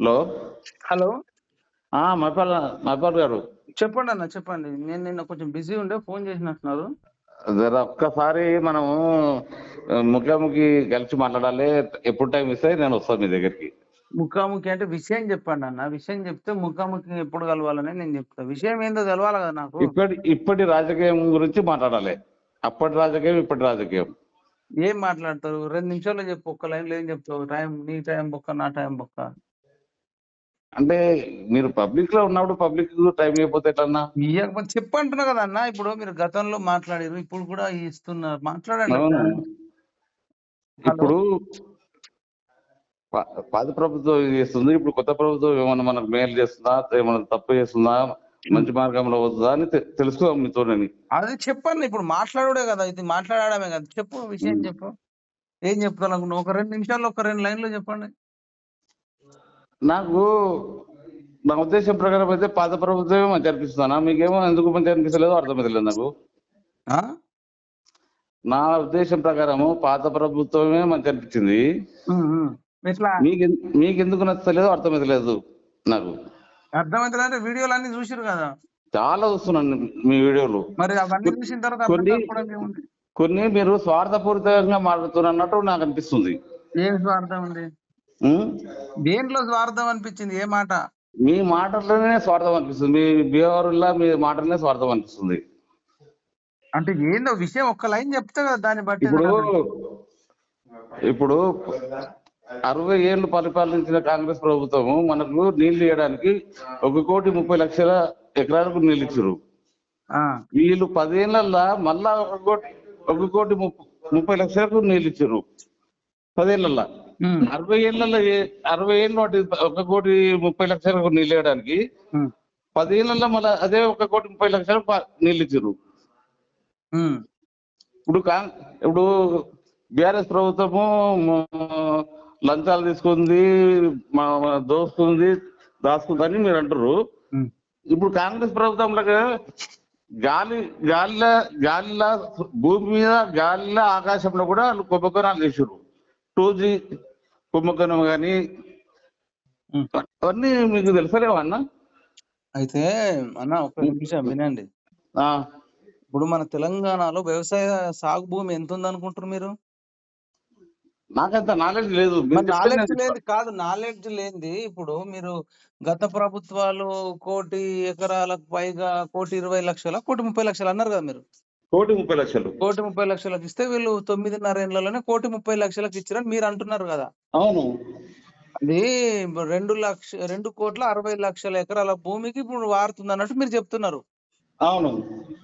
Hello? Hello? ఆ, మైపాల్ మైపాల్ గారు. చెప్పండి అన్న చెప్పండి. నేను నిన్న కొంచెం బిజీ ఉండే ఫోన్ చేసినట్టున్నారు. జర ఒక్కసారి మనము ముఖాముఖి కలిసి మాట్లాడాలి. ఎప్పుడు టైం ఇస్తే నేను వస్తాను మీ దగ్గరికి. ముఖాముఖి అంటే విషయం చెప్పండి అన్న. విషయం చెప్తే ముఖాముఖి ఎప్పుడు కలవాలని నేను చెప్తా. విషయం ఏందో తెలవాలి కదా నాకు? ఇప్పటి ఇప్పటి రాజకీయం గురించి మాట్లాడాలి. అప్పటి రాజకీయం ఇప్పటి రాజకీయం. ఏం మాట్లాడతారు? రెండు నిమిషాల్లో చెప్పు ఒక్క లైన్లో ఏం చెప్తావు? టైం నీ టైం బొక్క నా టైం బొక్క. అంటే మీరు పబ్లిక్లో ఉన్నప్పుడు పబ్లిక్ టైం అయిపోతే ఎట్లన్నా? ఇయ్యకపోతే చెప్పంటున్నా కదా అన్న. ఇప్పుడు మీరు గతంలో మాట్లాడారు ఇప్పుడు కూడా ఇస్తున్నారు. మాట్లాడండి. ఇప్పుడు పాత ప్రభుత్వం చేస్తుంది. ఇప్పుడు కొత్త ప్రభుత్వం ఏమన్నా మనకు మేలు చేస్తుందా? ఏమన్నా తప్పు చేస్తుందా? మంచి మార్గంలో వస్తుందా అని తెలుసుకోవాలి మీతో అది చెప్పండి. ఇప్పుడు మాట్లాడే కదా. ఇది మాట్లాడడమే కదా. చెప్పు విషయం. చెప్పు. ఏం చెప్తాను? ఒక రెండు నిమిషాల్లో ఒక రెండు లైన్లో చెప్పండి. నాకు నా ఉద్దేశం ప్రకారం అయితే పాత ప్రభుత్వమే మంచి అనిపిస్తుందా మీకేమో ఎందుకు మంచి అనిపిస్తలేదో అర్థమైతలేదు నాకు? నా ఉద్దేశం ప్రకారము పాత ప్రభుత్వమే మంచి అనిపించింది. మీకు ఎందుకు నచ్చలేదో అర్థమైతలేదు నాకు. అర్థమవుతుందంటే వీడియోలు అన్ని చూసిరు కదా. చాలా చూస్తున్నాను మీ వీడియోలు. మరి అవన్నీ చూసిన తర్వాత కొన్ని- మీరు స్వార్థపూరితంగా మాట్లాడుతున్నట్టు నాకు అనిపిస్తుంది. ఏం స్వార్థం ఉంది? దేంట్లో స్వార్థం అనిపించింది? ఏ మాట? మీ మాటల్లోనే స్వార్థం అనిపిస్తుంది. మీ బిహేవియర్లో మీ మాటలనే స్వార్థం అనిపిస్తుంది. అంటే ఏందో విషయం ఒక్క లైన్ చెప్తే కదా దాన్ని బట్టి ఇప్పుడు ఇప్పుడు అరవై ఏళ్ళు పరిపాలించిన కాంగ్రెస్ ప్రభుత్వము మనకు నీళ్ళు ఇవ్వడానికి ఒక కోటి ముప్పై లక్షల ఎకరాలకు నీళ్ళు ఇచ్చారు. వీళ్ళు పదేళ్ళల్లా మళ్ళా ఒక కోటి ఒక కోటి ముప్ప- ముప్పై లక్షలకు నీళ్ళు ఇచ్చారు. పదేళ్ళల్లా. అరవై ఏళ్ళలో అరవై ఏళ్ళు వాటి ఒక కోటి ముప్పై నీళ్ళు ఇవ్వడానికి ఉమ్, పదేళ్ళలో మళ్ళీ అదే ఒక కోటి ముప్పై నీళ్ళు ఇచ్చారు ఉమ్, ఇప్పుడు కా ఇప్పుడు బీఆర్ఎస్ ప్రభుత్వము లంచాలు తీసుకుంది దోసుకుంది దాచుకుందని మీరు అంటారు. ఇప్పుడు కాంగ్రెస్ ప్రభుత్వంలో గాలి గాలిలో గాలిలో భూమి మీద గాలిలో ఆకాశంలో కూడా వాళ్ళు కుంభకోణాలు చేసారు టూ జీ కుంభకోణం కానీ. అవన్నీ మీకు తెలుసలేవా అన్న? అయితే అన్న ఒక నిమిషం వినండి. ఇప్పుడు మన తెలంగాణలో వ్యవసాయ సాగు భూమి ఎంత ఉంది అనుకుంటారు మీరు నాకంత నాలెడ్జ్ లేదు నాలెడ్జ్ లేదు కాదు నాలెడ్జ్ లేనిది. ఇప్పుడు మీరు గత ప్రభుత్వాలు కోటి ఎకరాలకు పైగా కోటి ఇరవై లక్షల కోటి ముప్పై లక్షలు అన్నారు కదా మీరు? కోటి ముప్పై లక్షలు. కోటి ముప్పై లక్షలకు ఇస్తే వీళ్ళు తొమ్మిదిన్నర ఏళ్ళలోనే కోటి ముప్పై లక్షలకు ఇచ్చారని మీరు అంటున్నారు కదా. అవును. అది రెండు లక్ష రెండు కోట్ల అరవై లక్షల ఎకరాల భూమికి ఇప్పుడు వారుతుంది అన్నట్టు మీరు చెప్తున్నారు. అవును.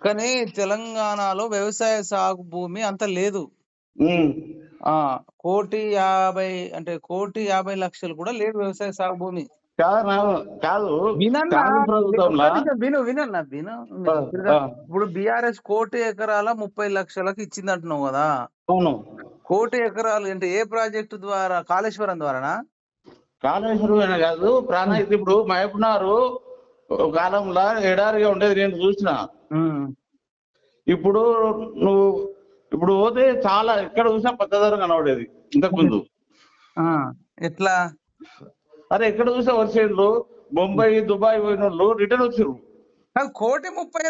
కానీ తెలంగాణలో వ్యవసాయ సాగు భూమి అంత లేదు. కోటి యాభై అంటే కోటి యాభై లక్షలు కూడా లేదు వ్యవసాయ సాగు భూమి. కాదు. విను వినన్నా విను. ఇప్పుడు బిఆర్ఎస్ కోటి ఎకరాల ముప్పై లక్షలకు ఇచ్చింది అంటున్నావు కదా. అవును. కోటి ఎకరాలు అంటే ఏ ప్రాజెక్టు ద్వారా కాళేశ్వరం ద్వారానా? కాళేశ్వరం కాదు ప్రాణహిత ఇప్పుడు మహబూబ్నారు ఒక కాలంలో ఎడారిగా ఉండేది నేను చూసిన. ఇప్పుడు నువ్వు ఇప్పుడు పోతే చాలా ఎక్కడ చూసినా పచ్చదనం కనబడేది ఇంతకు ముందు ఎట్లా? అరే ఎక్కడ చూసినా వర్షేళ్ళు బొంబాయి దుబాయ్ పోయిన వాళ్ళు రిటర్న్ వచ్చారు కోటి ముప్పై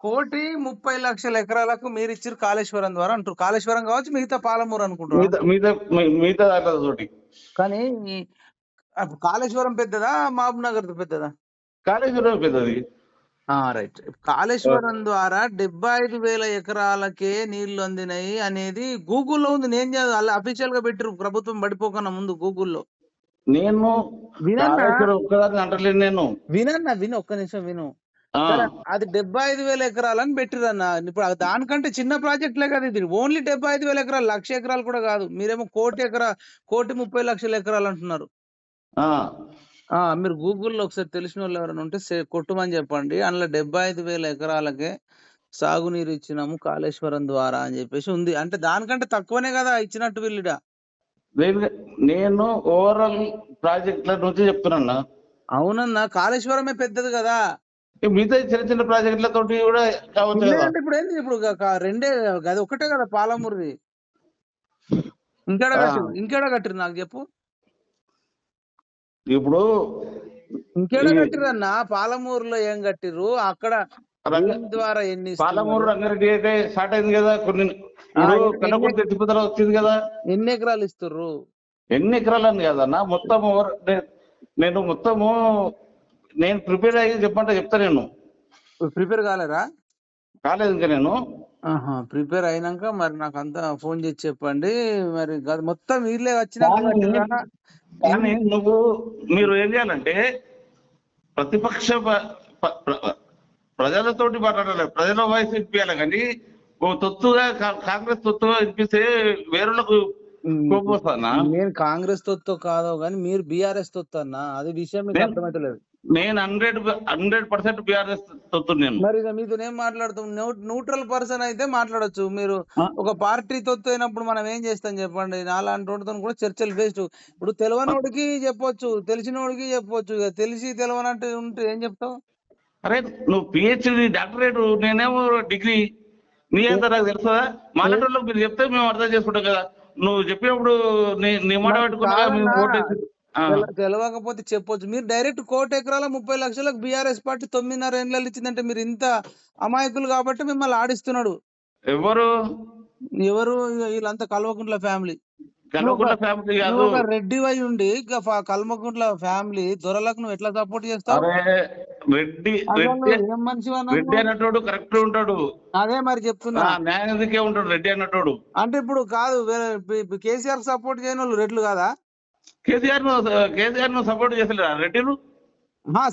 కోటి ముప్పై లక్షల ఎకరాలకు మీరు ఇచ్చారు కాళేశ్వరం ద్వారా అంటారు కాళేశ్వరం కావచ్చు మిగతా పాలమూరు అనుకుంటారు మిగతా తోటి. కానీ కాళేశ్వరం పెద్దదా మహబూబ్ నగర్ పెద్దదా? కాళేశ్వరం పెద్దది. రైట్. కాళేశ్వరం ద్వారా డెబ్బై ఐదు వేల ఎకరాలకే నీళ్ళు అందినాయి అనేది గూగుల్లో ఉంది. నేను అలా అఫీషియల్గా పెట్టిరు ప్రభుత్వం పడిపోకన్నా ముందు గూగుల్లో. నేను ఒక్కదాన్ని అంటలేను నేను. వినన్నా? విను ఒక్క నిమిషం విను. అది డెబ్బై ఐదు వేల ఎకరాలని పెట్టిరన్న. ఇప్పుడు దానికంటే చిన్న ప్రాజెక్టులే కదా ఇది. ఓన్లీ డెబ్బై ఐదు వేల ఎకరాలు లక్ష ఎకరాలు కూడా కాదు. మీరేమో కోటి ఎకరా కోటి ముప్పై లక్షల ఎకరాలు అంటున్నారు. మీరు గూగుల్లో ఒకసారి తెలిసిన వాళ్ళు ఎవరైనా ఉంటే కొట్టుమని చెప్పండి. అందులో డెబ్బై ఐదు వేల ఎకరాలకే సాగునీరు ఇచ్చినాము కాళేశ్వరం ద్వారా అని చెప్పేసి ఉంది. అంటే దానికంటే తక్కువనే కదా ఇచ్చినట్టు వీళ్ళుడ? నేను- నేను ఓవరాల్ ప్రాజెక్టుల నుంచి చెప్తున్నా అవునన్నా కాళేశ్వరమే పెద్దది కదా. మిగతా చిన్న చిన్న ప్రాజెక్టులతోటి కూడా కావచ్చు ఇప్పుడు ఏంది ఇప్పుడు రెండే అది ఒకటే కదా పాలమూరిది. ఇంకేడ ఆ. కట్టిరు ఇంకేడ కట్టిరు నాకు చెప్పు. ఇప్పుడు ఇంకేడ కట్టిరన్న? పాలమూరులో ఏం కట్టిర్రు? అక్కడ ద్వారా ఎన్ని? పాలమూరు రంగారెడ్డి అయితే స్టార్ట్ అయింది కదా కొన్ని ఇప్పుడు ఎత్తిపోతల వచ్చింది కదా. ఎన్ని ఎకరాలు ఇస్తుర్రు? ఎన్ని ఎకరాలని కదన్నా మొత్తం ఓవర్- నే- నేను మొత్తము నేను ప్రిపేర్ అయ్యి చెప్పంటే చెప్తా నేను. ప్రిపేర్ కాలేరా కాలేదు ఇంకా నేను. ప్రిపేర్ అయినాక మరి నాకు అంతా ఫోన్ చేసి చెప్పండి. మరి మొత్తం వీళ్ళే? కానీ నువ్వు మీరు ఏం చేయాలంటే ప్రతిపక్ష ప్రజలతోటి మాట్లాడాలి ప్రజల వాయిస్ వినిపించాలి కానీ ఓ తొత్తుగా కాంగ్రెస్ తొత్తుగా వినిపిస్తే వేరులకు నేను కాంగ్రెస్ తొత్తు కాదో కానీ మీరు బీఆర్ఎస్ తొత్తు అన్న. అది విషయం మీకు నేను- అర్థమైతలేదు. నేను హండ్రెడ్ హండ్రెడ్ పర్సెంట్ బీఆర్ఎస్ తొత్తు నేను. మరి మీతో ఏం మాట్లాడుతాం న్యూట్రల్ పర్సన్ అయితే మాట్లాడొచ్చు. మీరు? ఒక పార్టీ తొత్తు అయినప్పుడు మనం ఏం చేస్తాం చెప్పండి? నాలాంటి వాడితో కూడా చర్చలు వేస్ట్. ఇప్పుడు తెలియనోడికి చెప్పొచ్చు తెలిసినోడికి చెప్పొచ్చు. ఇక తెలిసి తెలియనట్టు ఉంటే ఏం చెప్తావు? అరే నువ్వు పిహెచ్డి డాక్టరేట్ నేనేమో డిగ్రీ. నీ అంతా నాకు తెలుసా? మాట్లాడేటోళ్ళకి మీరు చెప్తే మేము అర్థం చేసుకుంటాం కదా. నువ్వు చెప్పినప్పుడు నీ మాట మరి పెట్టుకున్నా మేము కాదన్నా. ఓటేసి ఆ. తెల- తెలియకపోతే చెప్పొచ్చు. మీరు డైరెక్ట్ కోటి ఎకరాల ముప్పై లక్షలకు బీఆర్ఎస్ పార్టీ తొమ్మిదిన్నర ఏళ్ళు ఇచ్చిందంటే మీరు ఇంత అమాయకులు కాబట్టి మిమ్మల్ని ఆడిస్తున్నాడు. ఎవరు? ఎవరు? వీళ్ళంతా కల్వకుంట్ల ఫ్యామిలీ. రెడ్డి అయి ఉండి కల్వకుంట్ల ఫ్యామిలీ దొరలకు నువ్వు ఎట్లా సపోర్ట్ చేస్తావు? రెడ్డి రెడ్డి? అన్నటోడు కరెక్ట్ ఉంటాడు. అదే మరి చెప్తున్నా. ఉంటాడు రెడ్డి అన్నటోడు. అంటే ఇప్పుడు కాదు కేసీఆర్ సపోర్ట్ చేయని వాళ్ళు రెడ్లు కాదా? కేసీఆర్ కేసీఆర్ను సపోర్ట్ చేసలేరా రెడ్డిను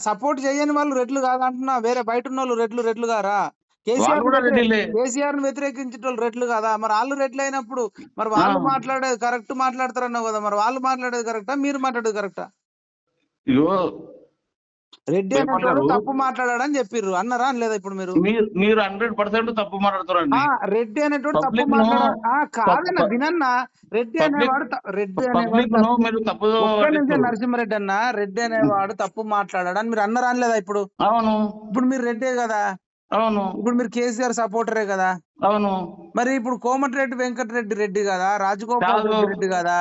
సపోర్ట్ చేయని వాళ్ళు రెడ్లు కాదా అంటున్నా వేరే బయట ఉన్న వాళ్ళు రెడ్లు రెడ్లు గారా? కేసీఆర్ రెడ్డిలే ను వ్యతిరేకించే వాళ్ళు రెడ్లు కదా? మరి వాళ్ళు రెడ్లు అయినప్పుడు మరి వాళ్ళు. మాట్లాడేది కరెక్ట్ మాట్లాడతారన్నావు కదా మరి వాళ్ళు మాట్లాడేది కరెక్టా? మీరు మాట్లాడేది కరెక్టా? రెడ్డి అనేటోడు? తప్పు మాట్లాడాడని చెప్పిర్రు. అన్నారా? లేదా ఇప్పుడు మీరు? మీరు హండ్రెడ్ పర్సెంట్ తప్పు మాట్లాడుతారండి. ఆ రెడ్డి అనేటోడు తప్పు మాట్లాడా? ఆ, కాదన్న వినన్నా. రెడ్డి అనేవాడు రెడ్డి అనేవాడు పట్టిస్తారు. నరసింహారెడ్డి అన్న రెడ్డి అనేవాడు తప్పు మాట్లాడాడని మీరు అన్నారా అనలేదా ఇప్పుడు? అవును. ఇప్పుడు మీరు రెడ్డే కదా? అవును. ఇప్పుడు మీరు కేసీఆర్ సపోర్టరే కదా? అవును. మరి ఇప్పుడు కోమటిరెడ్డి వెంకటరెడ్డి రెడ్డి కదా? రాజగోపాల్. రెడ్డి కదా?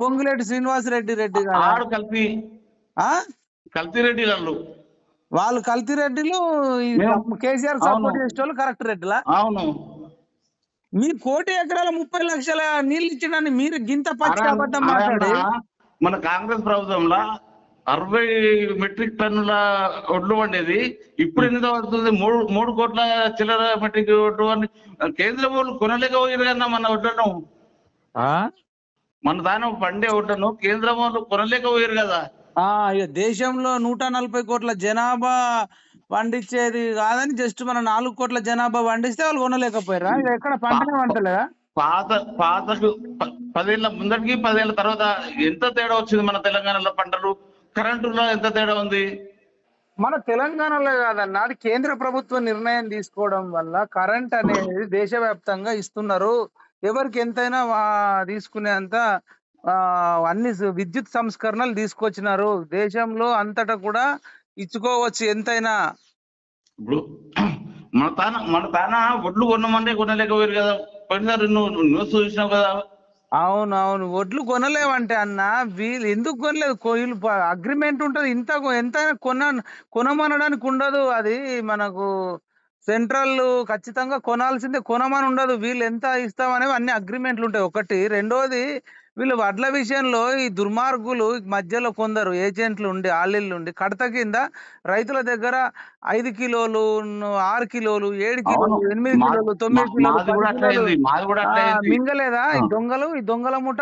పొంగులేటి శ్రీనివాస్ రెడ్డి రెడ్డి కదా? ఆడు కల్తీ ఆ కల్తీ రెడ్డి వాళ్ళు వాళ్ళు కల్తీ రెడ్డిలు ఈ మేము- కేసీఆర్. సపోర్ట్ చేసే వాళ్ళు కరెక్ట్ రెడ్డిలా? అవును. మీరు కోటి ఎకరాల ముప్పై లక్షల నీళ్ళు ఇచ్చడాన్ని మీరు గింత పచ్చి అబద్ధం మాట్లాడి? మన కాంగ్రెస్ ప్రభుత్వంలో అరవై మెట్రిక్ టన్నుల ఒడ్లు వండేది ఇప్పుడు ఎంత వస్తుంది? మూడు మూడు కోట్ల చిల్లర మెట్రిక్ ఒడ్లు అని కేంద్ర వాళ్ళు కొనలేకపోయారు కన్నా మన ఒడ్లను. ఆ? మన దాని పండే ఒడ్లను కేంద్రం వాళ్ళు కొనలేకపోయారు కదా. ఇక దేశంలో నూట నలభై కోట్ల జనాభా పండించేది కాదని జస్ట్ మన నాలుగు కోట్ల జనాభా పండిస్తే వాళ్ళు కొనలేకపోయారా ఇక ఎక్కడ పంటనే పంటలేదా పాత పాతకు పదేళ్ళ ముందటికి పదేళ్ళ తర్వాత ఎంత తేడా వచ్చింది మన తెలంగాణలో పంటలు? కరెంటులో ఎంత తేడా ఉంది? మన తెలంగాణలో కాదన్న అది కేంద్ర ప్రభుత్వ నిర్ణయం తీసుకోవడం వల్ల కరెంట్ అనేది దేశవ్యాప్తంగా ఇస్తున్నారు. ఎవరికి ఎంతైనా తీసుకునేంత అన్ని విద్యుత్ సంస్కరణలు తీసుకొచ్చినారు. దేశంలో అంతటా కూడా ఇచ్చుకోవచ్చు ఎంతైనా. ఇప్పుడు మన తాన మన తాన ఒడ్లు కొనమంటే కొనలేకపోయారు కదా. పోయినసారి నువ్వు న్యూస్ చూసినావు కదా. అవును అవును వడ్లు కొనలేవంటే అన్న వీళ్ళు ఎందుకు కొనలేదు? వీళ్ళు అగ్రిమెంట్ ఉంటది. ఇంత ఎంతైనా కొన కొనమనడానికి ఉండదు అది. మనకు సెంట్రల్ ఖచ్చితంగా కొనాల్సిందే. కొనమని ఉండదు. వీళ్ళు ఎంత ఇస్తామనేవి అన్ని అగ్రిమెంట్లు ఉంటాయి. ఒకటి. రెండోది వీళ్ళు వడ్ల విషయంలో ఈ దుర్మార్గులు మధ్యలో కొందరు ఏజెంట్లు ఉండి ఆళ్ళిళ్ళు ఉండి కడత కింద రైతుల దగ్గర ఐదు కిలోలు ఆరు కిలోలు ఏడు కిలోలు. ఎనిమిది కిలోలు తొమ్మిది కిలోలు మింగలేదా ఈ. దొంగలు? ఈ దొంగల ముఠ?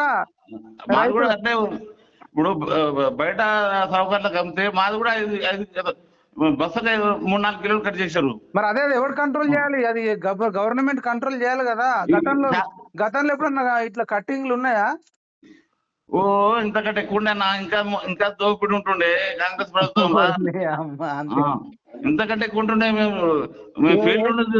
ఇప్పుడు బయట సౌకర్యాలకు అమ్మితే మాది కూడా బస్సుకి మూడు నాలుగు కిలోలు కట్ చేశారు. మరి అదే ఎవరు కంట్రోల్ చేయాలి? అది గవర్నమెంట్ కంట్రోల్ చేయాలి కదా? గతంలో గతంలో ఎప్పుడన్నా ఇట్లా కట్టింగ్లు ఉన్నాయా? ఓ ఇంతకంటే ఎక్కువ నా ఇంకా ఇంకా దోపిడి ఉంటుండే కాంగ్రెస్. ఆ, ఇంతకంటే ఎక్కువ ఉంటుండే మేము ఫీల్డ్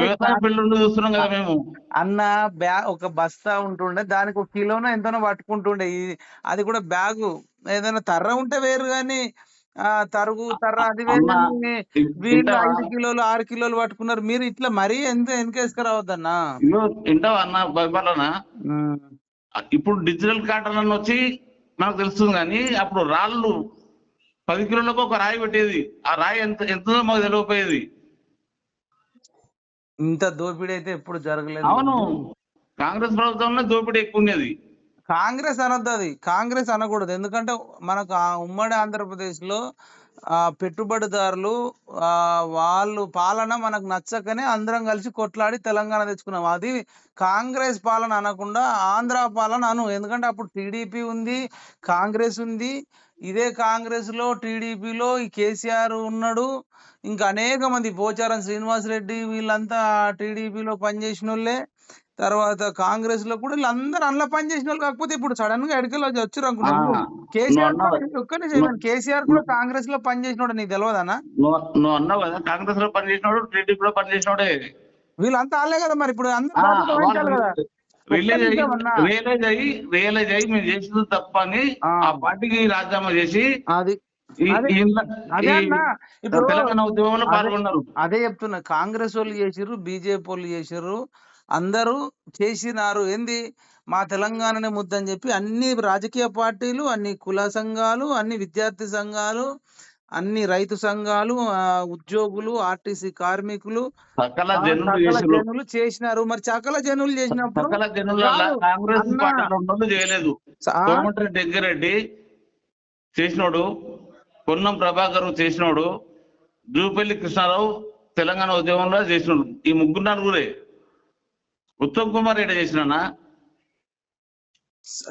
వ్యవసాయ ఫీల్డ్ చూస్తున్నాం కదా మేము. అన్న బ్యా ఒక బస్తా ఉంటుండే దానికి ఒక కిలోనో ఎంతనో పట్టుకుంటుండే. అది కూడా బ్యాగు. ఏదైనా తర్ర ఉంటే వేరు కానీ ఆ తరుగు తర్ర అది వీళ్ళు? ఐదు కిలోలు ఆరు కిలోలు పట్టుకున్నారు. మీరు ఇట్లా మరీ ఎంత వెనకేసుకురావద్దన్నా? ఇగో ఇంటావా అన్న? భయపడనా? ఇప్పుడు డిజిటల్ కార్డులను వచ్చి నాకు తెలుస్తుంది కానీ అప్పుడు రాళ్ళు పది కిలోలకు ఒక రాయి పెట్టేది. ఆ రాయి ఎంత ఎంతో మాకు తెలియకపోయేది. ఇంత దోపిడీ అయితే ఎప్పుడు జరగలేదు. అవును. కాంగ్రెస్ ప్రభుత్వంలో దోపిడీ ఎక్కువ ఉండేది. కాంగ్రెస్ అనొద్దు అది. కాంగ్రెస్ అనకూడదు. ఎందుకంటే మనకు ఆ ఉమ్మడి ఆంధ్రప్రదేశ్లో పెట్టుబడిదారులు ఆ వాళ్ళు పాలన మనకు నచ్చకనే అందరం కలిసి కొట్లాడి తెలంగాణ తెచ్చుకున్నాం. అది కాంగ్రెస్ పాలన అనకుండా ఆంధ్ర పాలన అను. ఎందుకంటే అప్పుడు టీడీపీ ఉంది కాంగ్రెస్ ఉంది. ఇదే కాంగ్రెస్లో టీడీపీలో ఈ కేసీఆర్ ఉన్నాడు. ఇంకా అనేక మంది పోచారం శ్రీనివాస్ రెడ్డి వీళ్ళంతా టీడీపీలో పనిచేసిన వాళ్ళే తర్వాత కాంగ్రెస్లో కూడా వీళ్ళందరూ అందులో పనిచేసిన వాళ్ళు కాకపోతే ఇప్పుడు సడన్గా ఎడకలు వచ్చారు అనుకున్నాను కేసీఆర్. ఒక్కనే చేయమని కేసీఆర్ కూడా కాంగ్రెస్లో పనిచేసినోడు నీకు తెలియదనా నువ్వు అన్నావు కదా కాంగ్రెస్లో పనిచేసినాడు టీడీపీలో పనిచేసినాడే వీళ్ళంతా వాళ్ళే కదా మరి ఇప్పుడు రియలైజ్ అయ్యి అన్నా. రియలైజ్ మేము చేసింది తప్ప అని ఆ. పార్టీకి రాజీనామా చేసి అది. అన్నా ఇప్పుడు అదే చెప్తున్నా కాంగ్రెస్ వాళ్ళు చేసిర్రు బీజేపీ వాళ్ళు చేసిర్రు అందరూ చేసినారు. ఏంది? మా తెలంగాణనే ముద్దని చెప్పి అన్ని రాజకీయ పార్టీలు అన్ని కుల సంఘాలు అన్ని విద్యార్థి సంఘాలు అన్ని రైతు సంఘాలు ఉద్యోగులు ఆర్టీసీ కార్మికులు సకల జనులు చేసినారు. మరి సకల జనులు చేసినప్పుడు సకల జనుల కాంగ్రెస్ చేయలేదు. సా- కోమటిరెడ్డి దగ్గరెడ్డి చేసినోడు పొన్నం ప్రభాకర్ చేసినోడు జూపల్లి కృష్ణారావు తెలంగాణ ఉద్యమంలో చేసినోడు. ఈ ముగ్గురు నలుగురే. ఉత్తమ్ కుమార్ రెడ్డి చేసినా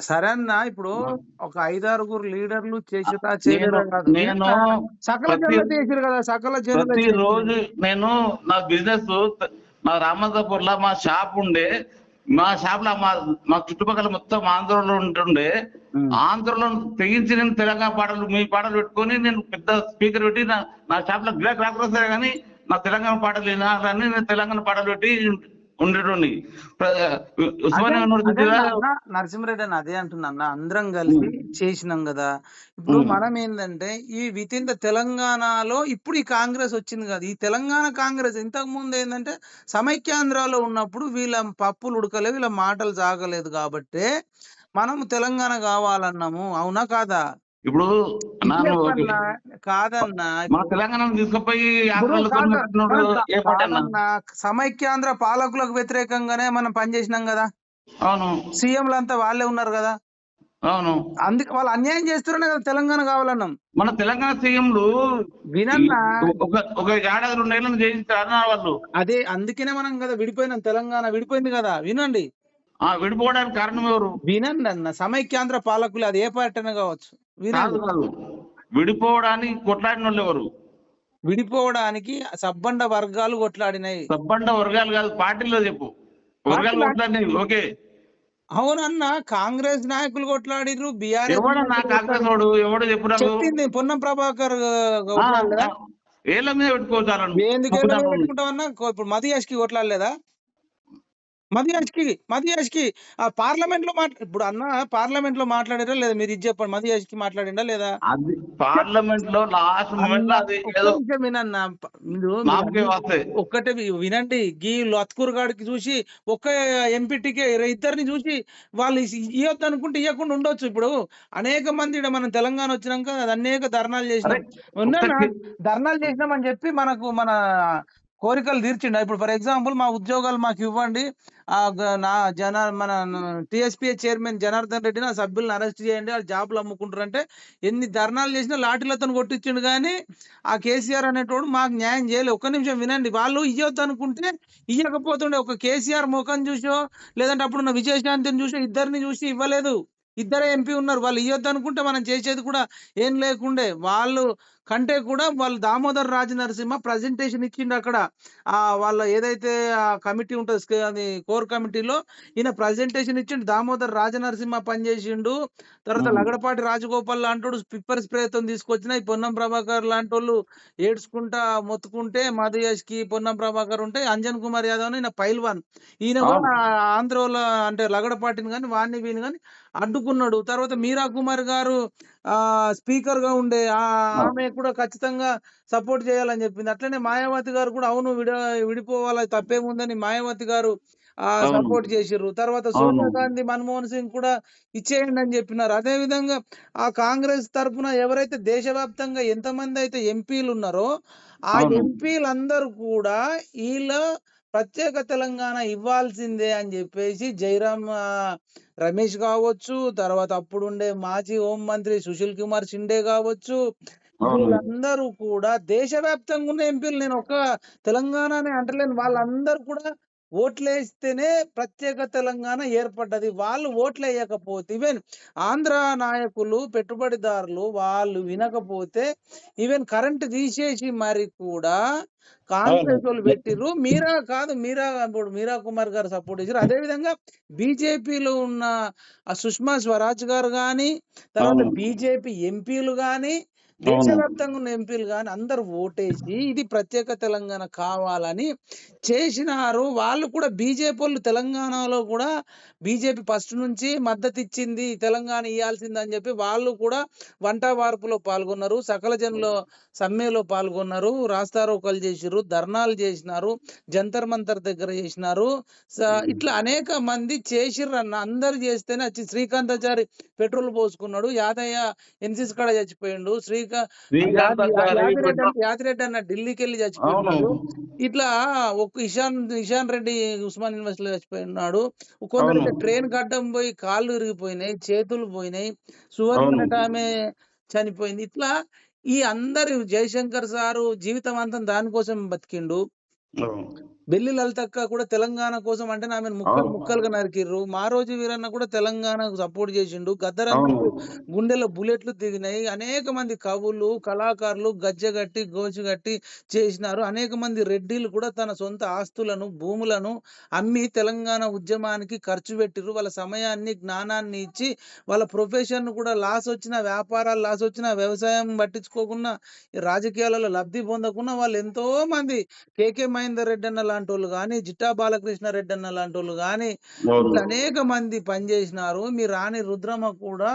సరే అన్న ఇప్పుడు ఒక ఐదారుగురు లీడర్లు చేసిరా నేను సకల చేసిరు కదా సకల ప్రతి రోజు నేను నా బిజినెస్ మా రామంతపూర్లో మా షాప్ ఉండే మా షాప్లో మా మా చుట్టుపక్కల మొత్తం ఆంధ్రలో ఉంటుండే. ఆంధ్రలో తెగించి నేను తెలంగాణ పాటలు మీ పాటలు పెట్టుకొని నేను పెద్ద స్పీకర్ పెట్టి నా నా షాప్లో గిరాక్ రాకపోతే కానీ నా తెలంగాణ పాటలు వినాలని నేను తెలంగాణ పాటలు పెట్టి ఉండేటోని యూనివర్సిటీలో నరసింహరెడ్డి అని అదే అంటున్నా అన్న అందరం కలిసి చేసినాం కదా. ఇప్పుడు. మనం ఏంటంటే ఈ విత్ ఇన్ ద తెలంగాణలో ఇప్పుడు ఈ కాంగ్రెస్ వచ్చింది కదా. ఈ తెలంగాణ కాంగ్రెస్ ఇంతకు ముందు ఏంటంటే సమైక్యాంధ్రాలో ఉన్నప్పుడు వీళ్ళ పప్పులు ఉడకలేదు వీళ్ళ మాటలు సాగలేదు కాబట్టి మనం తెలంగాణ కావాలన్నాము. అవునా కాదా? ఇప్పుడు కాదన్నా మన తెలంగాణ తీసుకుపోయి సమైక్యాంధ్ర పాలకులకు వ్యతిరేకంగానే మనం పనిచేసినాం కదా. అవును. సీఎంలు అంతా వాళ్ళే ఉన్నారు కదా. అవును. అందుకే వాళ్ళు అన్యాయం చేస్తున్నానే కదా తెలంగాణ కావాలన్నాం. మన తెలంగాణ సీఎంలు వినన్నా. ఒక ఒక ఏడాది రెండేళ్ళని చేయించారు వాళ్ళు. అదే అందుకనే మనం కదా విడిపోయినాం. తెలంగాణ విడిపోయింది కదా. వినండి. ఆ విడిపోవడానికి కారణం ఎవరు? వినండి అన్న సమైక్యాంధ్ర పాలకులు అది ఏ పార్టీ కావచ్చు. విడిపోవడానికి కొట్లాడిన వాళ్ళు ఎవరు? విడిపోవడానికి సబ్బండ వర్గాలు కొట్లాడినాయి. సబ్బండ వర్గాలు కాదు పార్టీలో చెప్పు. వర్గాలు కొట్లాడినాయి ఓకే. అవునన్న కాంగ్రెస్ నాయకులు కొట్లాడిర్రు బీఆర్ఎస్ ఎవడు చెప్పు చెప్పింది పొన్నం ప్రభాకర్ ఏళ్ళ మీద పెట్టుకోవచ్చు ఎందుకు ఏళ్ళ పెట్టుకుంటావన్నా ఇప్పుడు మదియాష్కి కొట్లాడలేదా? మదియాష్కి మదియాష్కి ఆ పార్లమెంట్లో మాట్లా ఇప్పుడు అన్న పార్లమెంట్లో మాట్లాడారా లేదా మీరు ఇది చెప్పండి మదియాష్కి మాట్లాడిండా లేదా? అది పార్లమెంట్లో లాస్ట్ మూమెంట్ అది ఏదో వినన్నా ఒక్కటే వినండి గీ లత్కూర్ గాడికి చూసి ఒక్క ఎంపీటీకి ఇద్దరిని చూసి వాళ్ళు ఇ- ఇయ్యొద్దు అనుకుంటే ఇవ్వకుండా ఉండొచ్చు. ఇప్పుడు అనేక మంది మనం తెలంగాణ వచ్చినాక అది అనేక ధర్నాలు చేసినాం. ధర్నాలు చేసినామని చెప్పి మనకు మన కోరికలు తీర్చిండు. ఇప్పుడు ఫర్ ఎగ్జాంపుల్ మా ఉద్యోగాలు మాకు ఇవ్వండి. నా జన మన టీఎస్పీ చైర్మన్ జనార్దన్ రెడ్డి నా సభ్యులను అరెస్ట్ చేయండి. వాళ్ళు జాబులు అమ్ముకుంటారంటే ఎన్ని ధర్నాలు చేసినా లాఠీలతో కొట్టించిండు కానీ ఆ కేసీఆర్ అనేటోడు మాకు న్యాయం చేయలేదు ఒక్క నిమిషం వినండి. వాళ్ళు ఇవ్వద్దు అనుకుంటే ఇవ్వకపోతుండే ఒక కేసీఆర్ ముఖం చూసో లేదంటే అప్పుడున్న విజయశాంతిని చూసో ఇద్దరిని చూసి ఇవ్వలేదు. ఇద్దరే ఎంపీ ఉన్నారు. వాళ్ళు ఇవ్వద్దు అనుకుంటే మనం చేసేది కూడా ఏం లేకుండే. వాళ్ళు కంటే కూడా వాళ్ళు దామోదర్ రాజ నరసింహ ప్రజెంటేషన్ ఇచ్చిండు అక్కడ. ఆ వాళ్ళ ఏదైతే ఆ కమిటీ ఉంటుంది అది కోర్ కమిటీలో ఈయన ప్రజెంటేషన్ ఇచ్చిండు. దామోదర్ రాజ నరసింహ పనిచేసిండు తర్వాత. లగడపాటి రాజగోపాల్ లాంటోడు పిప్పర్ స్ప్రేతో తీసుకొచ్చిన ఈ పొన్నం ప్రభాకర్ లాంటి వాళ్ళు ఏడ్చుకుంటా మొత్తుకుంటే మధుయష్కి పొన్నం ప్రభాకర్ ఉంటే అంజన్ కుమార్ యాదవ్ అని ఈయన పైల్వాన్. ఈయన కూడా ఆంధ్రలో అంటే లగడపాటిని కానీ వాడిని వీని కానీ అడ్డుకున్నాడు తర్వాత మీరా కుమార్ గారు ఆ స్పీకర్గా ఉండే ఆ ఆమె కూడా ఖచ్చితంగా సపోర్ట్ చేయాలని చెప్పింది అట్లనే మాయావతి గారు కూడా అవును విడ విడిపోవాలి తప్పేముందని మాయావతి గారు ఆ. సపోర్ట్ చేసిర్రు తర్వాత. సోనియా గాంధీ మన్మోహన్ సింగ్ కూడా ఇచ్చేయండి అని చెప్పినారు అదే విధంగా ఆ కాంగ్రెస్ తరపున ఎవరైతే దేశవ్యాప్తంగా ఎంతమంది అయితే ఎంపీలు ఉన్నారో ఆ. ఎంపీలందరూ కూడా వీళ్ళ ప్రత్యేక తెలంగాణ ఇవ్వాల్సిందే అని చెప్పేసి జైరామ్ రమేష్ కావచ్చు తర్వాత అప్పుడుండే మాజీ హోం మంత్రి సుశీల్ కుమార్ షిండే కావచ్చు. వీళ్ళందరూ కూడా దేశవ్యాప్తంగా ఉన్న ఎంపీలు నేను ఒక తెలంగాణనే అంటలేను వాళ్ళందరూ కూడా ఓట్లేస్తేనే ప్రత్యేక తెలంగాణ ఏర్పడ్డది వాళ్ళు ఓట్లు వేయకపోతే ఈవెన్ ఆంధ్ర నాయకులు పెట్టుబడిదారులు వాళ్ళు వినకపోతే ఈవెన్ కరెంట్ తీసేసి మరి కూడా కాంగ్రెస్ వాళ్ళు పెట్టిర్రు మీరా కాదు మీరా ఇప్పుడు మీరా కుమార్ గారు సపోర్ట్ చేశారు అదే విధంగా బీజేపీలో ఉన్న సుష్మా స్వరాజ్ గారు గాని తర్వాత. బీజేపీ ఎంపీలు అవును. దేశవ్యాప్తంగా ఉన్న ఎంపీలు కానీ అందరు ఓటేసి ఇది ప్రత్యేక తెలంగాణ కావాలని చేసినారు. వాళ్ళు కూడా బీజేపీ వాళ్ళు తెలంగాణలో కూడా బీజేపీ ఫస్ట్ నుంచి మద్దతు ఇచ్చింది తెలంగాణ ఇవ్వాల్సింది అని చెప్పి వాళ్ళు కూడా వంట వార్పులో పాల్గొన్నారు. సకల జనులో సమ్మెలో పాల్గొన్నారు. రాస్తారోకలు చేసిర్రు ధర్నాలు చేసినారు జంతర్ మంతర్ దగ్గర చేసినారు. ఇట్లా అనేక మంది చేసిర్రు అన్న అందరు చేస్తేనే వచ్చి శ్రీకాంతాచారి పెట్రోల్ పోసుకున్నాడు. యాదయ్య ఎన్సిస్ కాడ చచ్చిపోయిండు. శ్రీ పెట్రోల్- అన్న- ఢిల్లీకి వెళ్ళి చచ్చిపోయినాడు. ఇట్లా ఒక ఇషాన్ ఇషాన్ రెడ్డి ఉస్మాన్ యూనివర్సిటీలో చచ్చిపోయినాడు. కొందరైతే అవును. ట్రైన్ గడ్డం పోయి కాళ్ళు విరిగిపోయినాయి చేతులు పోయినాయి సువర్ణ ఆమె చనిపోయింది. ఇట్లా ఈ అందరు జయశంకర్ సారు జీవితం అంతా దానికోసం బతికిండు. బెల్లి లలితక్క కూడా తెలంగాణ కోసం అంటే ఆమె ముక్కలు. ముక్కలుగా నరికిర్రు. మారోజు వీరన్న కూడా తెలంగాణకు సపోర్ట్ చేసిండు. అవును. గుండెలో బుల్లెట్లు దిగినాయి. అనేక మంది కవులు కళాకారులు గజ్జగట్టి గోచుగట్టి చేసినారు. అనేక మంది రెడ్డిలు కూడా తన సొంత ఆస్తులను భూములను అమ్మి తెలంగాణ ఉద్యమానికి ఖర్చు పెట్టిర్రు. వాళ్ళ సమయాన్ని జ్ఞానాన్ని ఇచ్చి వాళ్ళ ప్రొఫెషన్ కూడా లాస్ వచ్చిన వ్యాపారాలు లాస్ వచ్చిన వ్యవసాయం పట్టించుకోకుండా రాజకీయాలలో లబ్ధి పొందకుండా వాళ్ళు ఎంతో మంది కేకే మహేందర్ రెడ్డి అన్న లాంటి వాళ్ళు కానీ జిట్టా బాలకృష్ణ రెడ్డి అన్న లాంటి వాళ్ళు కానీ అనేక మంది పనిచేసినారు. మీ రాణి రుద్రమ కూడా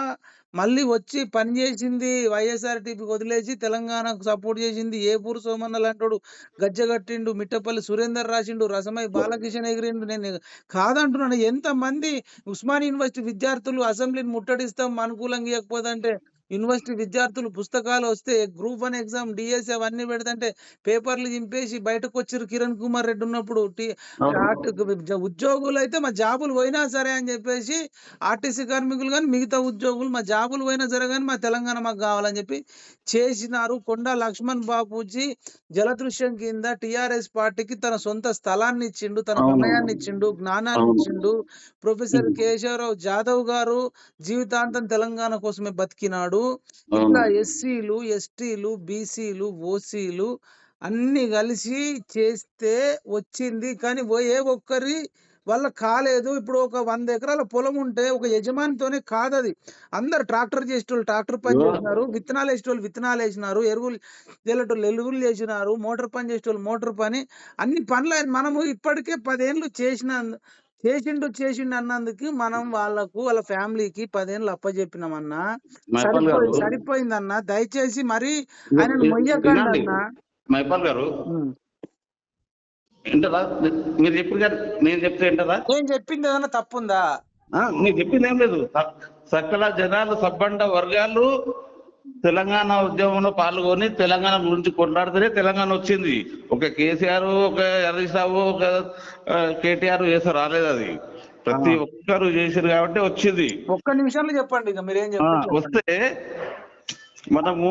మళ్ళీ వచ్చి పనిచేసింది వైఎస్ఆర్టీపీకి వదిలేసి తెలంగాణకు సపోర్ట్ చేసింది. ఏపూరు సోమన్న లాంటోడు గజ్జగట్టిండు మిట్టపల్లి సురేందర్ రాసిండు రసమై బాలకిషన్ ఎగిరిండు. నేను కాదంటున్నాను ఎంత మంది ఉస్మాన్ యూనివర్సిటీ విద్యార్థులు అసెంబ్లీని ముట్టడిస్తాం అనుకూలంగా ఇవ్వకపోదంటే యూనివర్సిటీ విద్యార్థులు పుస్తకాలు వస్తే గ్రూప్ వన్ ఎగ్జామ్ డిఎస్ అవన్నీ పెడతంటే పేపర్లు చింపేసి బయటకు వచ్చిర్రు కిరణ్ కుమార్ రెడ్డి ఉన్నప్పుడు ఉద్యోగులు అయితే మా జాబులు పోయినా సరే అని చెప్పేసి ఆర్టీసీ కార్మికులు కానీ మిగతా ఉద్యోగులు మా జాబులు పోయినా సరే కానీ మా తెలంగాణ మాకు కావాలని చెప్పి చేసినారు కొండా లక్ష్మణ్ బాపూజీ జలదృశ్యం కింద టిఆర్ఎస్ పార్టీకి తన సొంత స్థలాన్ని ఇచ్చిండు తన అవును. సమయాన్ని ఇచ్చిండు జ్ఞానాన్ని. ఇచ్చిండు ప్రొఫెసర్. కేశవరావు జాదవ్ గారు జీవితాంతం తెలంగాణ కోసమే బతికినాడు. ఇట్లా ఎస్సీలు ఎస్టీలు బీసీలు ఓసీలు అన్ని కలిసి చేస్తే వచ్చింది. కానీ ఏ ఒక్కరి వల్ల కాలేదు. ఇప్పుడు ఒక వంద ఎకరాల పొలం ఉంటే ఒక యజమానితోనే కాదది. అందరు ట్రాక్టర్ చేసేటోళ్ళు ట్రాక్టర్ పని. చేసినారు విత్తనాలు వేసేటోళ్ళు విత్తనాలు వేసినారు ఎరువులు చల్లేటోళ్ళు ఎరువులు చేసినారు మోటార్ పని చేసేటోళ్ళు మోటార్ పని అన్ని పనులు మనము ఇప్పటికే పదేళ్ళు చేసిన. చేసిండు చేసిండు అన్నందుకు మనం వాళ్ళకు వాళ్ళ ఫ్యామిలీకి పదేళ్ళు అప్పచెప్పినామన్నా మైపాల్ గారు సరిపోయి సరిపోయిందన్న. దయచేసి మరి ఆయన మొయ్యకండి మైపాల్ గారు. ఏంటదా మీరు చెప్పి గారు నేను చెప్తే ఏంటదా నేను చెప్పింది ఏదైనా తప్పుందా? మీరు చెప్పింది ఏం లేదు. సకల జనాలు సబ్బండ వర్గాలు తెలంగాణ ఉద్యమంలో పాల్గొని తెలంగాణ గురించి కొట్లాడితేనే తెలంగాణ వచ్చింది. ఒక కేసీఆర్ ఒక హరీష్ రావు ఒక కేటీఆర్ చేసి రాలేదు అది. ప్రతి ఒక్కరు చేసారు కాబట్టి వచ్చింది. ఒక్క నిమిషంలో చెప్పండి ఇక మీరేం చెప్పండి వస్తే మనము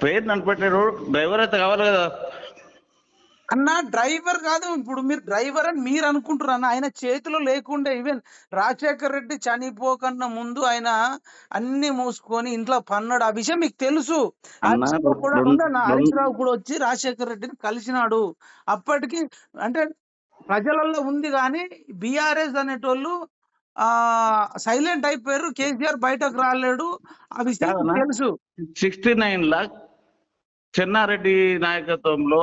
ట్రైన్ నడిపెట్టారు డ్రైవర్ అయితే కావాలి కదా. అన్న డ్రైవర్ కాదు ఇప్పుడు మీరు డ్రైవర్ అని మీరు అనుకుంటారు అన్న ఆయన చేతిలో లేకుండే ఈవెన్ రాజశేఖర్ రెడ్డి చనిపోకన్నా ముందు ఆయన అన్ని మూసుకొని ఇంట్లో పన్నాడు ఆ విషయం మీకు తెలుసు. అన్న, హరీష్ రావు కూడా వచ్చి రాజశేఖర్ రెడ్డిని కలిసినాడు. అప్పటికి అంటే ప్రజలలో ఉంది కానీ బిఆర్ఎస్ అనేటోళ్ళు ఆ సైలెంట్ అయిపోయారు. కేసీఆర్ బయటకు రాలేడు. ఆ విషయం? తెలుసు. సిక్స్టీ నైన్ లా చెన్నారెడ్డి నాయకత్వంలో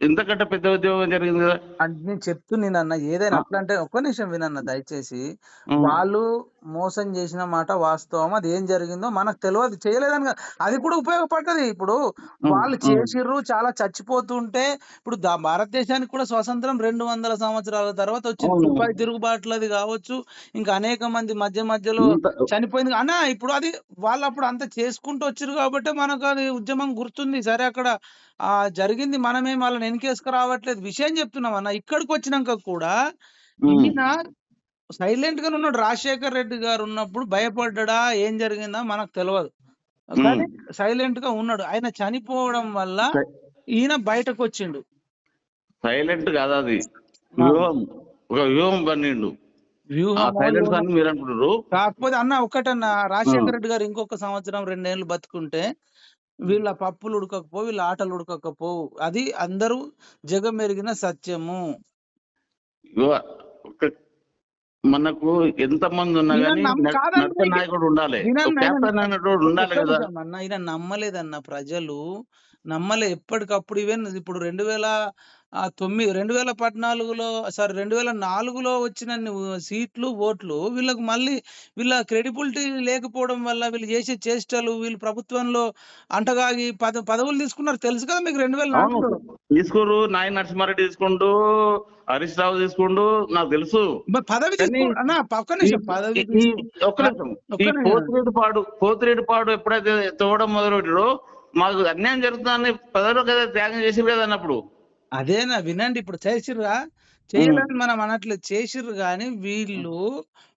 ఇంతకంటే పెద్ద ఉద్యోగం జరిగింది కదా అంటే నేను చెప్తున్నాను అన్న ఏదైనా. అట్లా అంటే ఒక్క నిమిషం వినన్న దయచేసి. వాళ్ళు మోసం చేసిన మాట వాస్తవం. అది ఏం జరిగిందో మనకు తెలియదు చేయలేదని. అది కూడా ఉపయోగపడ్డది. ఇప్పుడు వాళ్ళు చేసిర్రు చాలా చచ్చిపోతుంటే ఇప్పుడు భారతదేశానికి కూడా స్వాతంత్రం రెండు వందల సంవత్సరాల తర్వాత వచ్చింది. సిపాయి తిరుగుబాట్లది కావచ్చు ఇంకా అనేక మంది మధ్య మధ్యలో చనిపోయింది. అన్న ఇప్పుడు అది వాళ్ళు అప్పుడు అంత చేసుకుంటూ వచ్చారు కాబట్టి మనకు అది ఉద్యమం గుర్తుంది. సరే అక్కడ ఆ జరిగింది. మనమేం వాళ్ళని వెనకేసుకు రావట్లేదు విషయం చెప్తున్నాం అన్న. ఇక్కడికి వచ్చినాక కూడా ఈయన సైలెంట్గా ఉన్నాడు రాజశేఖర్ రెడ్డి గారు ఉన్నప్పుడు భయపడ్డా ఏం జరిగిందో మనకు తెలియదు కానీ. సైలెంట్గా ఉన్నాడు. ఆయన చనిపోవడం వల్ల ఈయన బయటకు వచ్చిండు సైలెంట్ కాదు అది. వ్యూహం. ఒక వ్యూహం పన్నిండు కాకపోతే అన్న ఒకటన్నా రాజశేఖర రెడ్డి గారు ఇంకొక సంవత్సరం రెండేళ్ళు బతుకుంటే వీళ్ళ పప్పులు ఉడకకపోవు వీళ్ళ ఆటలు ఉడకకపోవు అది అందరూ జగమెరిగిన సత్యము. మనకు ఎంత మంది ఉన్నా కాదన్న నడక నాయకుడు ఉండాలి. ఉండాలి కదా. అన్న ఈయన నమ్మలేదన్న ప్రజలు నమ్మలే ఎప్పటికప్పుడు. ఈవెన్ ఇప్పుడు రెండు వేల తొమ్మిది రెండు వేల పద్నాలుగులో సారీ రెండు వేల నాలుగులో వచ్చిన సీట్లు ఓట్లు వీళ్ళకి మళ్ళీ వీళ్ళ క్రెడిబిలిటీ లేకపోవడం వల్ల వీళ్ళు చేసే చేష్టలు వీళ్ళు ప్రభుత్వంలో అంటగాగి పద పదవులు తీసుకున్నారు. తెలుసు కదా మీకు రెండు వేల నాలుగులో? తీసుకోరు నాయ నరసింహారెడ్డి తీసుకుంటూ హరీష్ రావు తీసుకుంటూ నాకు తెలుసు. పదవి పదవి ఒక్క నిమిషం. పాడు పోతిరెడ్డి పాడు ఎప్పుడైతే తవ్వడం మొదలుపెట్టారో మాకు అన్యాయం జరుగుతుందని ప్రజలు కదా త్యాగం చేసి కదా అన్నప్పుడు. అదేనా వినండి ఇప్పుడు చేసిర్రా? ఉమ్, చేయలేదని మనం అనట్లేదు చేసిర్రు కానీ వీళ్ళు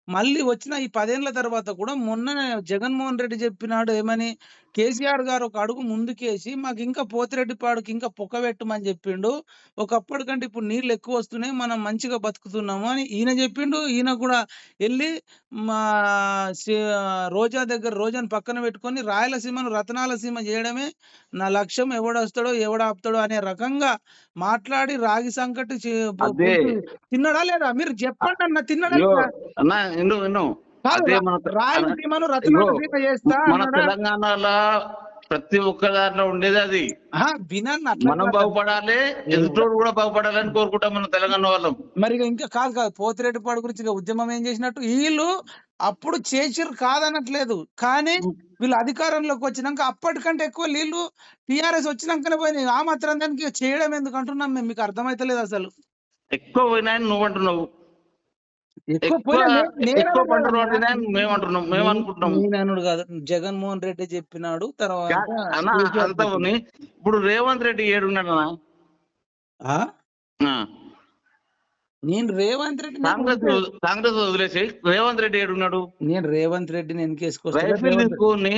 మళ్ళీ వచ్చిన ఈ పదేళ్ళ తర్వాత కూడా మొన్న జగన్మోహన్ రెడ్డి చెప్పినాడు ఏమని? కేసీఆర్ గారు ఒక అడుగు ముందుకేసి మాకు ఇంకా పోతిరెడ్డి పాడుకి ఇంకా పొక్క పెట్టమని చెప్పిండు. ఒకప్పటి కంటే ఇప్పుడు నీళ్ళు ఎక్కువ వస్తున్నాయి. మనం మంచిగా బతుకుతున్నాము అని ఈయన చెప్పిండు. ఈయన కూడా వెళ్ళి మా రోజా దగ్గర రోజాను పక్కన పెట్టుకొని రాయలసీమను రతనాలసీమ చేయడమే నా లక్ష్యం. ఎవడొస్తాడో ఎవడాపుతాడో అనే రకంగా మాట్లాడి రాగి సంకటి తిన్నాడా లేదా? మీరు చెప్పండి అన్న తిన్నాడా రాయలసీమను చేస్తా మన తెలంగాణలో ప్రతి ఒక్క దాంట్లో ఉండేది అది. వినన్న మనం బాగుపడాలి ఎదుటోడు కూడా బాగుపడాలని కోరుకుంటాం మన తెలంగాణ వాళ్ళం. మరి ఇక కాదు కాదు పోతిరెడ్డి పాడు గురించి ఉద్యమం ఏం చేసినట్టు వీళ్ళు అప్పుడు చేసిరు కాదనట్లేదు. కానీ వీళ్ళు అధికారంలోకి వచ్చినాక అప్పటికంటే ఎక్కువ వీళ్ళు టిఆర్ఎస్ వచ్చినాకనే పోయినాయి. ఆ మాత్రం దానికి చేయడం ఎందుకు అంటున్నాం మేము మీకు అర్థమైతలేదు అసలు. ఎక్కువ పోయినాయని నువ్వు అంటున్నావు. ఎక్కువ మేము అంటున్నాం మేము అనుకుంటున్నాం కాదు. జగన్మోహన్ రెడ్డి చెప్పినాడు తర్వాత. ఇప్పుడు రేవంత్ రెడ్డి ఏడున్నాడు నేను రేవంత్ రెడ్డి కాంగ్రెస్ కాంగ్రెస్ వదిలేసి రేవంత్ రెడ్డి ఏడున్నాడు? నేను రేవంత్ రెడ్డిని తీసుకొని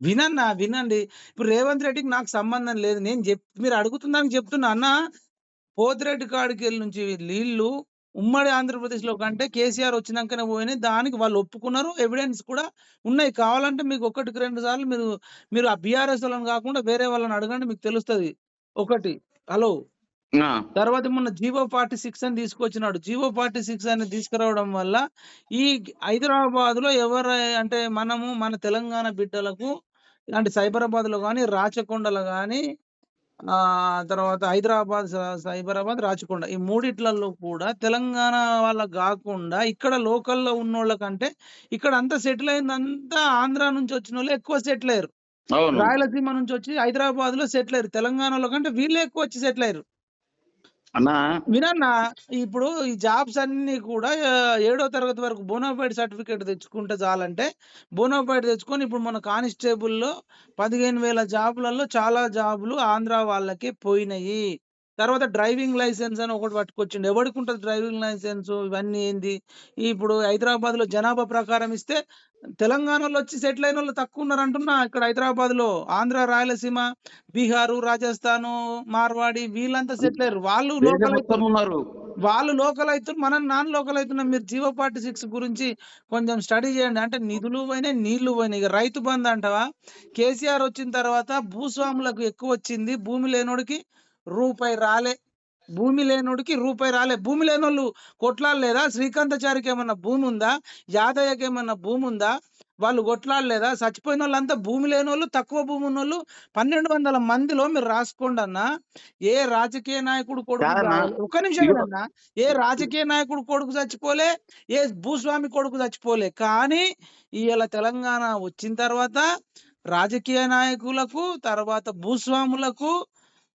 వినన్నా వినండి. ఇప్పుడు రేవంత్ రెడ్డికి నాకు సంబంధం లేదు. నేను చెప్ మీరు అడుగుతుందని చెప్తున్నా అన్న పోతిరెడ్డి కాడికి వెళ్ళి నుంచి నీళ్ళు ఉమ్మడి ఆంధ్రప్రదేశ్లో కంటే కేసీఆర్ వచ్చినాకనే పోయినాయి దానికి వాళ్ళు ఒప్పుకున్నారు ఎవిడెన్స్ కూడా ఉన్నాయి. కావాలంటే మీకు ఒకటికి రెండు సార్లు మీరు మీరు ఆ బీఆర్ఎస్ వాళ్ళని కాకుండా వేరే వాళ్ళని అడగండి మీకు తెలుస్తది. ఒకటి హలో. తర్వాత మొన్న జీవో ఫార్టీ సిక్స్ అని తీసుకొచ్చినాడు. జీవో ఫార్టీ సిక్స్ అని తీసుకురావడం వల్ల ఈ హైదరాబాద్లో ఎవరు అంటే మనము మన తెలంగాణ బిడ్డలకు అంటే సైబరాబాద్లో కానీ రాచకొండలో కానీ తర్వాత హైదరాబాద్ సైబరాబాద్ రాచకొండ ఈ మూడిట్లలో కూడా తెలంగాణ వాళ్ళకి కాకుండా ఇక్కడ లోకల్లో ఉన్నోళ్ళ కంటే ఇక్కడ అంతా సెటిల్ అయిందంతా ఆంధ్ర నుంచి వచ్చిన వాళ్ళు ఎక్కువ సెటిల్ అయ్యారు. రాయలసీమ నుంచి వచ్చి హైదరాబాద్లో సెటిల్ అయ్యారు. తెలంగాణలో కంటే వీళ్ళే ఎక్కువ వచ్చి సెటిల్ అయ్యారు. అన్నా. వినన్నా ఇప్పుడు ఈ జాబ్స్ అన్ని కూడా ఏడో తరగతి వరకు బోనోఫైడ్ సర్టిఫికేట్ తెచ్చుకుంటే చాలంటే బోనోఫైడ్ తెచ్చుకొని ఇప్పుడు మన కానిస్టేబుల్లో పదిహేను వేల జాబులలో చాలా జాబులు ఆంధ్ర వాళ్ళకే పోయినాయి. తర్వాత డ్రైవింగ్ లైసెన్స్ అని ఒకటి పట్టుకొచ్చిండు. ఎవరికి ఉంటుంది డ్రైవింగ్ లైసెన్స్? ఇవన్నీ ఏంది? ఇప్పుడు హైదరాబాద్లో జనాభా ప్రకారం ఇస్తే తెలంగాణలో వచ్చి సెటిల్ అయిన వాళ్ళు తక్కువ ఉన్నారు అంటున్నా ఇక్కడ హైదరాబాద్లో ఆంధ్ర రాయలసీమ బీహారు రాజస్థాన్ మార్వాడి వీళ్ళంతా సెటిల్ అయ్యారు. వాళ్ళు లోకల్ ఉన్నారు. వాళ్ళు లోకల్ అవుతున్నారు మనం నాన్ లోకల్ అవుతున్నాం మీరు జీవో ఫార్టీ సిక్స్ గురించి కొంచెం స్టడీ చేయండి. అంటే నిధులు పోయినాయి నీళ్ళు పోయినాయి. ఇక రైతు బంధు అంటావా? కేసీఆర్ వచ్చిన తర్వాత భూస్వాములకు ఎక్కువ వచ్చింది. భూమి లేనోడికి రూపాయి రాలే. భూమి లేనోడికి రూపాయి రాలే. భూమి లేనోళ్ళు కొట్లాడలేదా? శ్రీకాంతాచారికి ఏమన్నా భూమి ఉందా యాదయ్యకి ఏమన్నా భూమి ఉందా వాళ్ళు కొట్లాడలేదా? చచ్చిపోయిన వాళ్ళంతా భూమి లేని వాళ్ళు తక్కువ భూమి ఉన్న వాళ్ళు పన్నెండు వందల మందిలో మీరు రాసుకోండి అన్న ఏ రాజకీయ నాయకుడు కొడుకు. ఒక్క నిమిషం. అన్న. ఏ రాజకీయ నాయకుడు కొడుకు చచ్చిపోలే ఏ భూస్వామి కొడుకు చచ్చిపోలే. కానీ ఇవాళ తెలంగాణ వచ్చిన తర్వాత రాజకీయ నాయకులకు తర్వాత భూస్వాములకు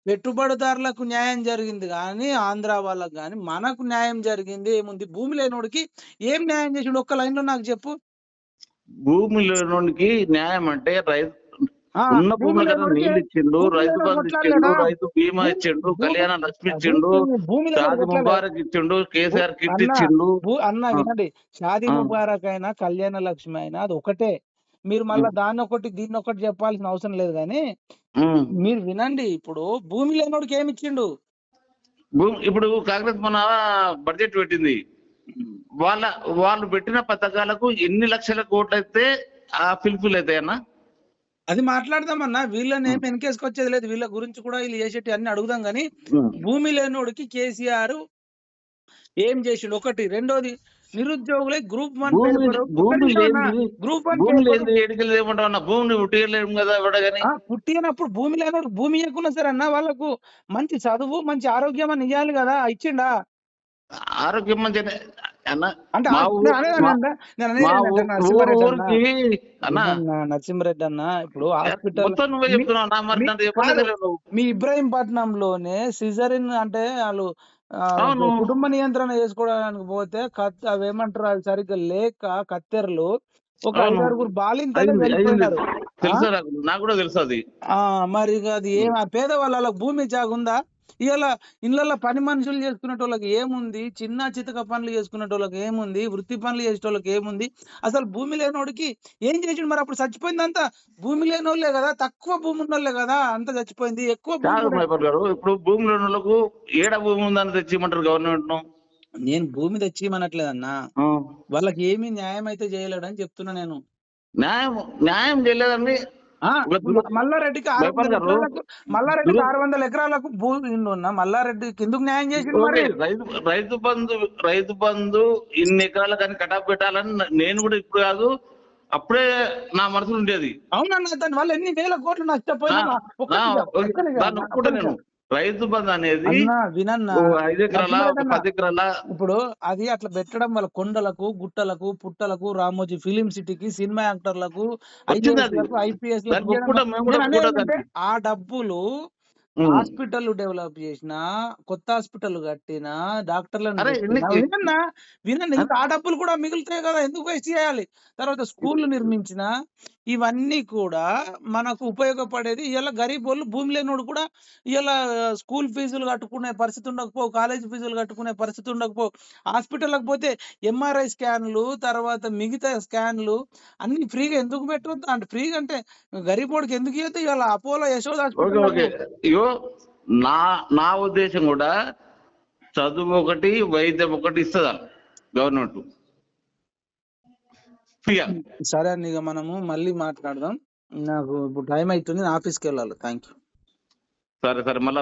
పెట్టుబడిదారులకు న్యాయం జరిగింది కానీ ఆంధ్ర వాళ్ళకి కానీ మనకు న్యాయం జరిగింది ఏముంది భూమి లేనోడికి ఏం న్యాయం చేసిండు ఒక్క లైన్లో నాకు చెప్పు భూమిలోనికి న్యాయం అంటే రైతు ఉన్న భూమి కదా లేనోడికి నీళ్ళు ఇచ్చిండు భూమి రైతు బంధు? ఇచ్చిండు రైతు బీమా ఇచ్చిండు కళ్యాణ లక్ష్మి ఇచ్చిండు భూమి- భూమి షాది? ముబారక్ ఇచ్చిండు కేసీఆర్ కిట్ అన్న, ఇచ్చిండు అన్న. వినండి షాదీ. ముబారక్ అయినా కళ్యాణ లక్ష్మి అయినా అది ఒకటే మీరు మళ్ళా దాన్ని ఒకటి దీన్ని ఒకటి చెప్పాల్సిన అవసరం లేదు కానీ. మీరు వినండి. ఇప్పుడు భూమి లేనోడికి ఏమి ఇచ్చిండు? ఇప్పుడు కాంగ్రెస్ మన బడ్జెట్ పెట్టింది. వాళ్ళ వాళ్ళు పెట్టిన పథకాలకు ఎన్ని లక్షల కోట్లు అయితే ఆ ఫిల్ఫిల్ అవుతాయి అన్న? అది మాట్లాడదామన్నా. వీళ్ళని ఏం వెనకేసుకొచ్చేది లేదు. వీళ్ళ గురించి కూడా వీళ్ళు చేసేటి అన్ని అడుగుదాం కానీ భూమి లేనోడికి కేసీఆర్ ఏం చేసిండు? ఒకటి. రెండోది నిరుద్యోగులే గ్రూప్ వన్ లేని గ్రూప్ వన్ లేని అన్న భూమిని ఉట్టియలేము కదా ఇవ్వడగాని పుట్టినప్పుడు భూమి లేనోడు భూమి ఇవ్వకున్నా సరే అన్న వాళ్ళకు మంచి చదువు మంచి ఆరోగ్యం అని ఇవ్వాలి కదా ఇచ్చిండా? ఆరోగ్యం మంచిగా అన్న అంటే మా ఆ- ఊ- నేను అనేది మా- ఏంటంటే- నేను అనేది మా ఏంటంటే ఊ- ఊరు నరసింహారెడ్డి అన్న, ఇప్పుడు హాస్పిటల్ మీ-. మీ ఇబ్రాహీంపట్నంలోనే సిజరిన్ అంటే వాళ్ళు. కుటుంబ నియంత్రణ చేసుకోవడానికి పోతే కత్ అవి ఏమంటారు అవి సరిగ్గా లేక కత్తెరలు. ఒక. ఐదారుగురు బాలింతలే తెలుసు నాకు? కూడా తెలుసు అది. మరి అది ఏం ఆ పేదవాళ్ళ భూమి జాగుందా? ఇవాళ ఇళ్ళల్లో పని మనుషులు చేసుకునేటోళ్ళకి ఏముంది? చిన్న చితక పనులు చేసుకునేటోళ్ళకి ఏముంది? వృత్తి పనులు చేసేటోళ్ళకి ఏముంది? అసలు భూమి లేనోడికి ఏం చేసిండు మరి? అప్పుడు చచ్చిపోయిందంతా భూమి లేనోళ్ళే కదా తక్కువ భూమి ఉన్నోళ్ళే కదా అంత చచ్చిపోయింది. ఎక్కువ భూమి ఇప్పుడు భూమిలో ఉన్న వాళ్ళకు ఏడ భూమి ఉందని తెచ్చిమంటారు గవర్నమెంట్ను నేను భూమి తెచ్చిమనట్లేదన్నా వాళ్ళకి ఏమీ న్యాయం అయితే చేయలేడని చెప్తున్నా నేను. న్యాయం న్యాయం చేయలేదండి. మల్లారెడ్డికి మల్లారెడ్డికి ఆరు వందల ఎకరాలకు భూమి ఉన్న మల్లారెడ్డికి ఎందుకు న్యాయం ఓకే, రైతు రైతు బంధు రైతు బంధు ఇన్ని ఎకరాలు కానీ కటాప్ పెట్టాలని నేను కూడా ఇప్పుడు కాదు అప్పుడే నా మనసులో ఉండేది. అవునన్న దాని వల్ల ఎన్ని వేల కోట్లు నష్టపోయినా. నేను. రైతు బంధు అనేది ఇప్పుడు అది అట్లా పెట్టడం వల్ల కొండలకు గుట్టలకు పుట్టలకు రామోజీ ఫిలిం సిటీకి సినిమా యాక్టర్లకు ఐపీఎస్. ఆ డబ్బులు. హాస్పిటల్ డెవలప్ చేసిన కొత్త హాస్పిటల్ కట్టిన డాక్టర్లను వినన్నా? వినండి ఇంకా ఆ డబ్బులు కూడా మిగులుతాయి కదా! ఎందుకు వేస్ట్ చేయాలి? తర్వాత స్కూల్ నిర్మించిన ఇవన్నీ కూడా మనకు ఉపయోగపడేది. ఇలా గరీబ్ వాళ్ళు భూమి లేనోడు కూడా ఇలా స్కూల్ ఫీజులు కట్టుకునే పరిస్థితి ఉండకపో కాలేజ్ ఫీజులు కట్టుకునే పరిస్థితి ఉండకపో. హాస్పిటల్కి పోతే ఎంఆర్ఐ స్కాన్లు తర్వాత మిగతా స్కాన్లు అన్ని ఫ్రీగా ఎందుకు పెట్టవద్దు అంటే ఫ్రీగా అంటే గరీబ్ వాడికి ఎందుకు ఇవ్వద్దు ఇలా అపోలో యశోద హాస్పిటల్ నా నా ఉద్దేశం కూడా చదువు ఒకటి వైద్యం ఒకటి ఇస్తుందా గవర్నమెంట్? సరే అండి ఇక మనము మళ్ళీ మాట్లాడదాం. నాకు ఇప్పుడు టైం అవుతుంది ఆఫీస్కి వెళ్ళాలి. థ్యాంక్ యూ సరే సరే మళ్ళా